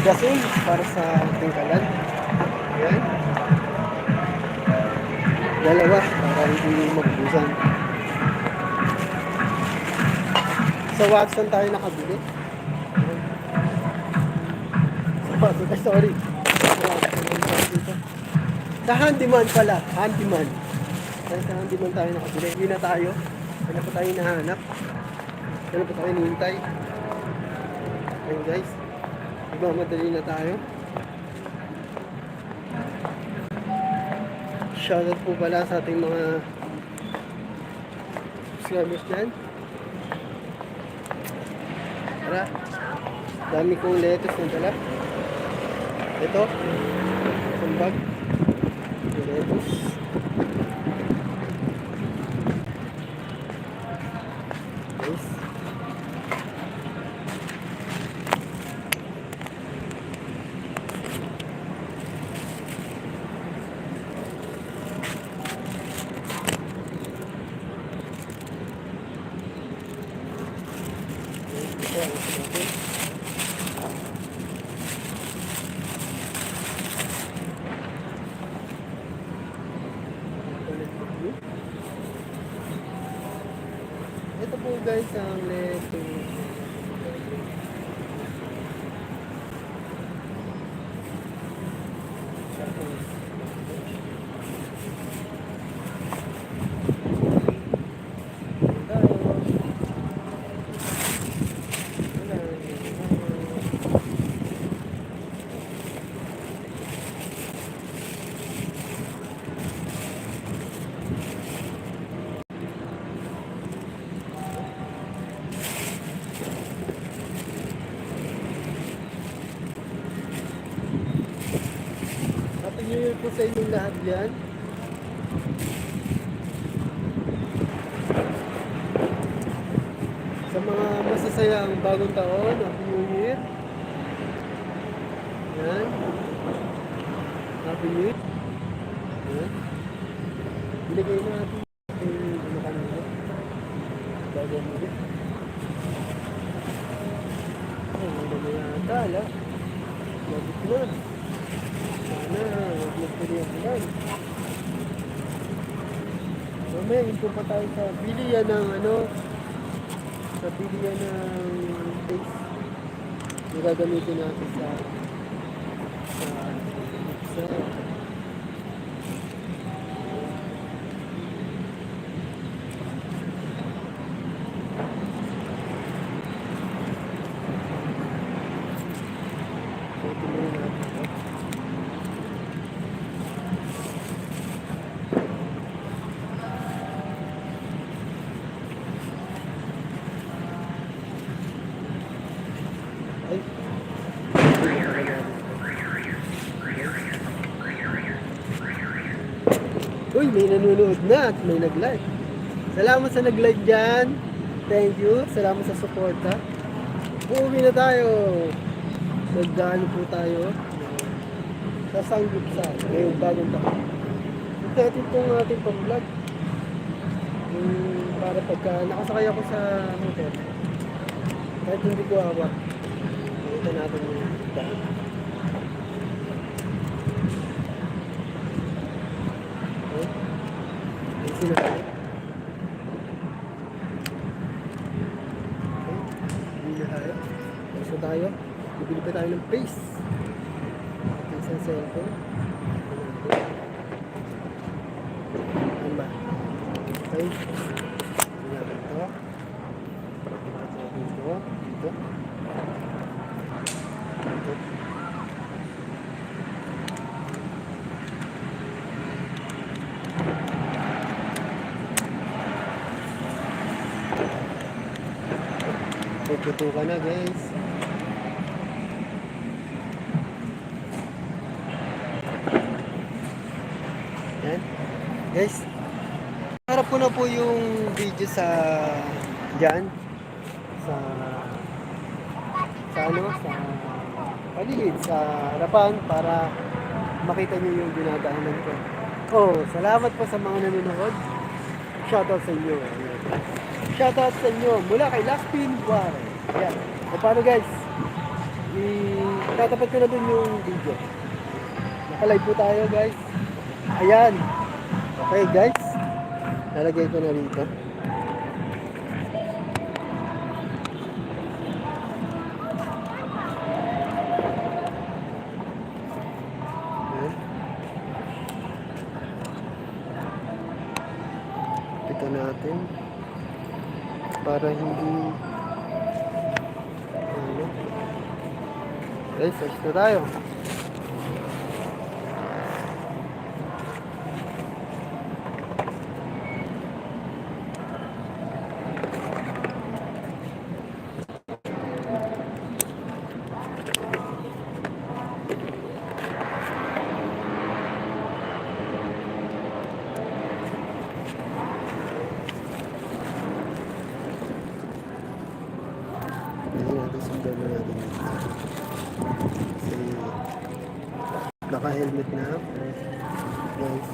gasol para sa tingkalan. Ayan. Dalawa para hindi magbusan. Sa Watson tayo nakabili. Sa Watson, ay sorry. Sa handyman pala, handyman. Dahil sa handyman tayo nakabili. Hindi na tayo. Kaya na po tayo nahanap. Kaya na po tayo nihintay. Ayun guys. Magmamadali na tayo. Shoutout po pala sa ating mga subscribers dyan. Tara. Dami kong lettuce na dala. Ito. Isang po guys ang lettuce. Po sa inyong lahat yan. Sa mga masasayang bagong taon, Happy New Year. Yan. Happy New Year. Yan. Binigay natin yung ano kanina. Bagong New Year. Oh, ano na yata, ala. Labit na. Ulan. Mamaya, ito pa tayo sa bilian ng ano, sa bilian ng base. Yung gagamitin natin sa sa So, tingnan natin ito. Ay. Uy, may nanonood na at may nag-like. Salamat sa nag-like dyan. Thank you. Salamat sa suporta. Uuwi na tayo. Nagdaan po tayo. Sa Sanggupsal. Ngayong bagong taon. Ito natin itong ating pang-vlog. Yung para pagka nakasakay ako sa motor. Kahit hindi ko hawak. Nakita natin yung daan. Okay. Ayun sila tayo. Okay. Bili tayo. Na tayo. Bibili pa tayo ng paste. Isang cellphone. Ano ba? Okay. Bili natin ito. Dito. Dito. Dito. Ka na guys. Yan. Guys, harap ko na po yung video sa dyan. Sa sa ano, sa paligid, sa harapan para makita niyo yung dinadaanan ko. Oh, salamat po sa mga nanonood. Shoutout sa inyo. Shoutout sa inyo mula kay Laspin Buare. Ayan. O paano guys? I Tatapat ko na dun yung video. Nakalive po tayo guys. Ayan. Okay guys. Nalagay ko na rito. Ito natin. Para hindi ano. Guys, search na. Hindi natin sundan na natin dito. Kasi naka-helmet na ako. Guys.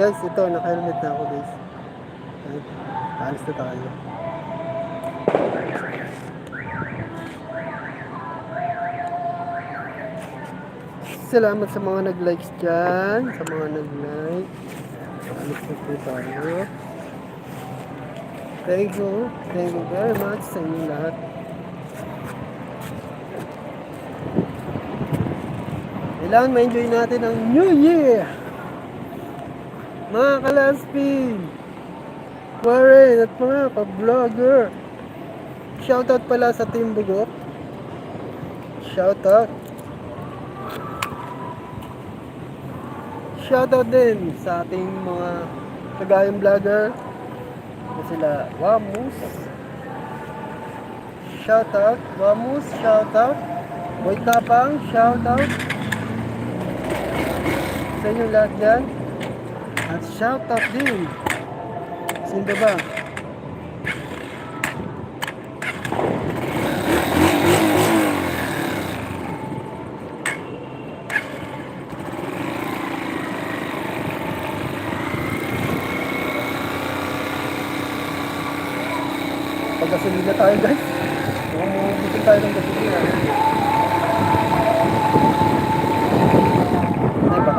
Guys, ito, naka-helmet na ako guys. Ayan, Alis na tayo. Salamat sa mga nag-likes dyan. Sa mga nag-like. Alis na po tayo. Thank you. Thank you very much sa inyo lahat. Kailangan ma-enjoy natin ang New Year! Mga kalaspin! Warren at mga ka-vlogger! Shoutout pala sa Team Bugok. Shoutout. Shoutout din sa ating mga kagayang vlogger na sila Wamus shoutout Wamus shoutout Boy Kapang shoutout sa inyo lahat dyan. At shoutout din. Sino ba pagkasulina tayo guys. Bumibigil tayo ng gasolina ay baka lang utusan maganda na sigurado sigurado ba guys 50 lang no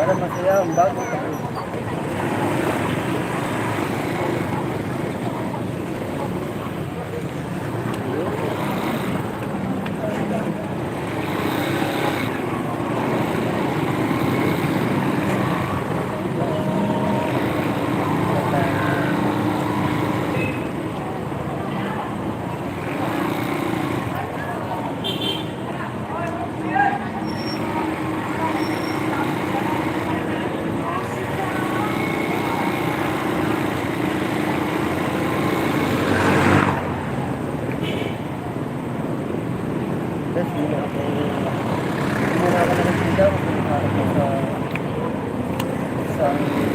para masaya ang bago taon. Tapos hindi na ako hindi na ako nagpila kasi nakaharap ko sa sa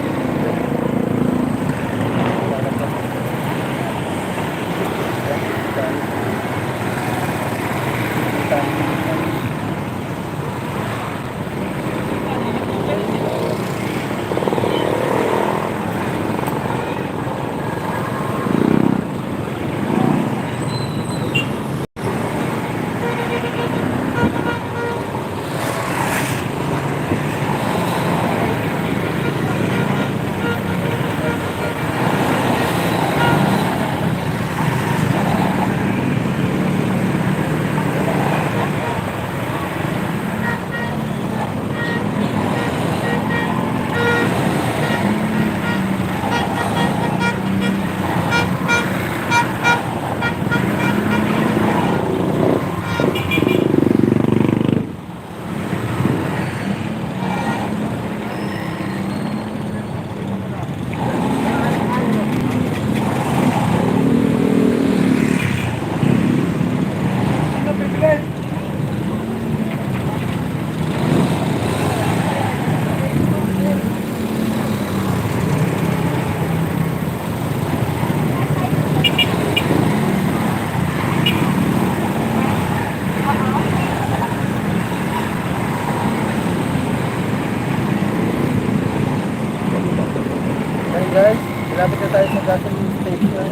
tayo sa gasoline station.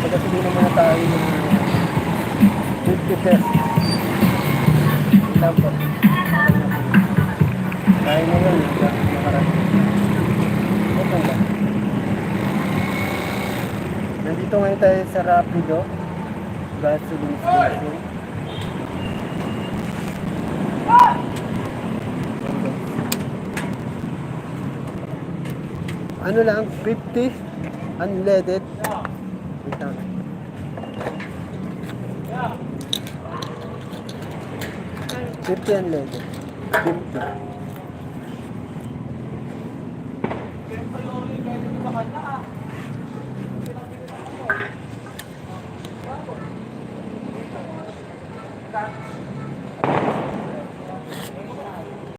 Pagkasabihin muna tayo ng 50 pesos. Ilan po? Kaya mo yun, nakarating. Okay lang. Nandito ngayon tayo sa Rapido. Gasoline station. Ano lang, 50 unleaded. Wait lang. Fifty unleaded. Fifty.